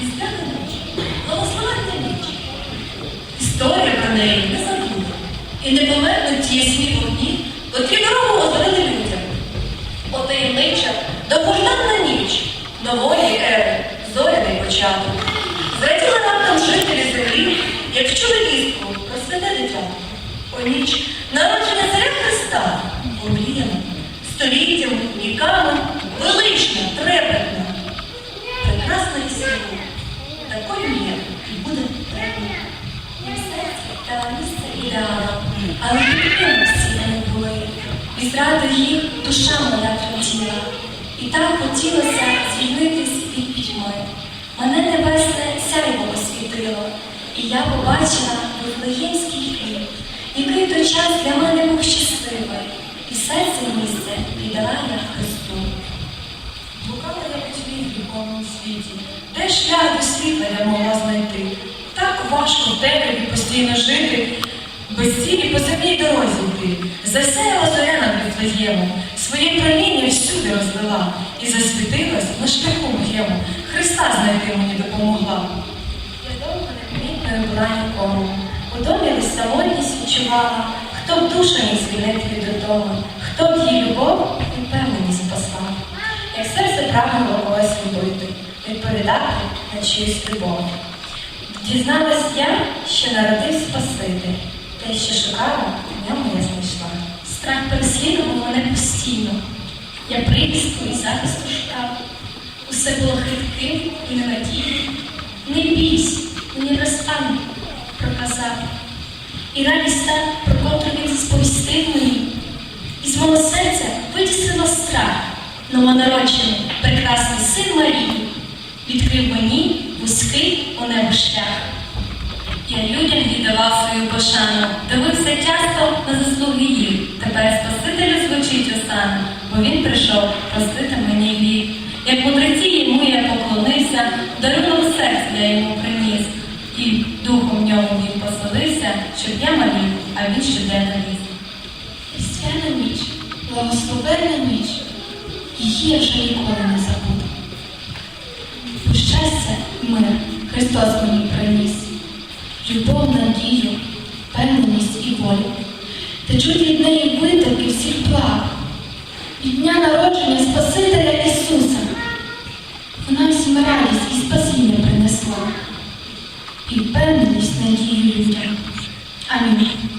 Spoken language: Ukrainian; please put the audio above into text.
Різдвяна ніч, благословенна ніч. Історія про неї не забуде. І не помернуть ясні вогні, котрі дорогу озарили людям. Отаємнича, довгожданна ніч, нової ери, зоряний початок. Зраділи раптом жителі землі, як чули вістку про дитя. О ніч народження царя Христа, омріяна, століттями, віками, велична, трепетна, прекрасна і світло. Такою є і буде. Не в серці та місце ідеалу, але підтримки всі вони були. І зраду їх душа моя тремтіла. І так хотілося звільнитись від пітьми. Мене небесне сяйво освітило, і я побачила Вифлеємський хліб, який той час для мене був щасливий, і в серці місце віддала я Христу. Блукала я по тьмі в духовному світі, шлях до світла я могла знайти. Так важко в темряві постійно жити, без цілі по земній дорозі йти. Засяяла зоря над Віфлеємом, своє проміння всюди розвела і засвітилась на шляху моєму. Христа знайти мені допомогла. Я довго непомітною була нікому. У домі лиш самотність відчувала, хто б душу міг звільнити від утоми, хто б її любов і впевненість спасав. Як серце прагнуло когось любити, відповідати на чиюсь любов. Дізналась я, що народив Спаситель, те, що шукала, в ньому я знайшла. Страх переслідував мене постійно. Я прихистку і захисту шукав. Усе було хитким і ненадійним. Не бійсь, мені розпам проказав. І радість та, про він сповістив мені. Із мого серця витіснило страх. Новонароджений, прекрасний син Марії, відкрив мені вузький у небо шлях. Я людям віддавав свою пошану, дивився часто на заслуги їх. Тепер Спасителю звучить осана, бо він прийшов простити мені вік. Як мудреці йому я поклонився, дарунок серця я йому приніс. І духом в ньому він поселився, щоб я малів, а він щоденно ліз. Різдвяна ніч, благословенна ніч, її я вже ніколи не забуду. Щастя, мир Христос мені приніс, любов, надію, певненість і волю. Течуть від неї витоки всіх благ, від дня народження Спасителя Ісуса. Вона всім радість і спасіння принесла, і впевненість надію людям. Амінь.